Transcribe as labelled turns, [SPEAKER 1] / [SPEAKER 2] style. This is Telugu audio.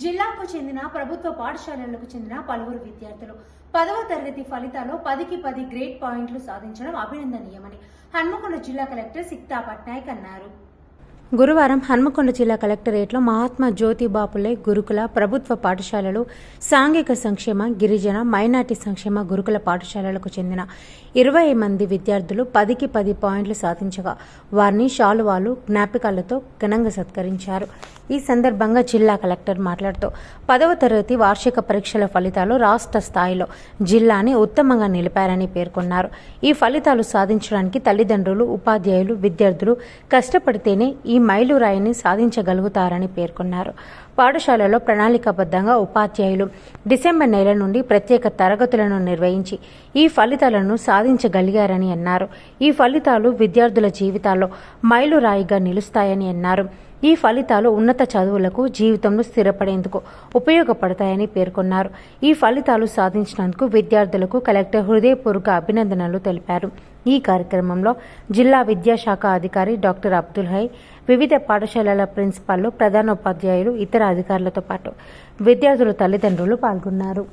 [SPEAKER 1] జిల్లాకు చెందిన ప్రభుత్వ పాఠశాలలకు చెందిన పలువురు విద్యార్థులు. పదవ తరగతి ఫలితాల్లో పదికి పది గ్రేడ్ పాయింట్లు సాధించడం అభినందనీయమని హన్మకొండ జిల్లా కలెక్టర్ సిక్తా పట్నాయక్ అన్నారు. గురువారం హన్మకొండ జిల్లా కలెక్టరేట్లో మహాత్మా జ్యోతిబాపులే గురుకుల ప్రభుత్వ పాఠశాలలు సాంఘిక సంక్షేమ గిరిజన మైనార్టీ సంక్షేమ గురుకుల పాఠశాలలకు చెందిన ఇరవై మంది విద్యార్థులు పదికి పది పాయింట్లు సాధించగా వారిని శాలువాలు జ్ఞాపికలతో ఘనంగా సత్కరించారు. ఈ సందర్భంగా జిల్లా కలెక్టర్ మాట్లాడుతూ పదవ తరగతి వార్షిక పరీక్షల ఫలితాలు రాష్ట్ర స్థాయిలో జిల్లాని ఉత్తమంగా నిలిపారని పేర్కొన్నారు. ఈ ఫలితాలు సాధించడానికి తల్లిదండ్రులు ఉపాధ్యాయులు విద్యార్థులు కష్టపడితేనే ఈ మైలురాయిని సాధించగలుగుతారని పేర్కొన్నారు. పాఠశాలలో ప్రణాళికాబద్ధంగా ఉపాధ్యాయులు డిసెంబర్ నెల నుండి ప్రత్యేక తరగతులను నిర్వహించి ఈ ఫలితాలను సాధించగలిగారని అన్నారు. ఈ ఫలితాలు విద్యార్థుల జీవితాల్లో మైలురాయిగా నిలుస్తాయని అన్నారు. ఈ ఫలితాలు ఉన్నత చదువులకు జీవితంలో స్థిరపడేందుకు ఉపయోగపడతాయని పేర్కొన్నారు. ఈ ఫలితాలు సాధించినందుకు విద్యార్థులకు కలెక్టర్ హృదయపూర్వక అభినందనలు తెలిపారు. ఈ కార్యక్రమంలో జిల్లా విద్యాశాఖ అధికారి డాక్టర్ అబ్దుల్ హై వివిధ పాఠశాలల ప్రిన్సిపాల్లు ప్రధానోపాధ్యాయులు ఇతర అధికారులతో పాటు విద్యార్థుల తల్లిదండ్రులు పాల్గొన్నారు.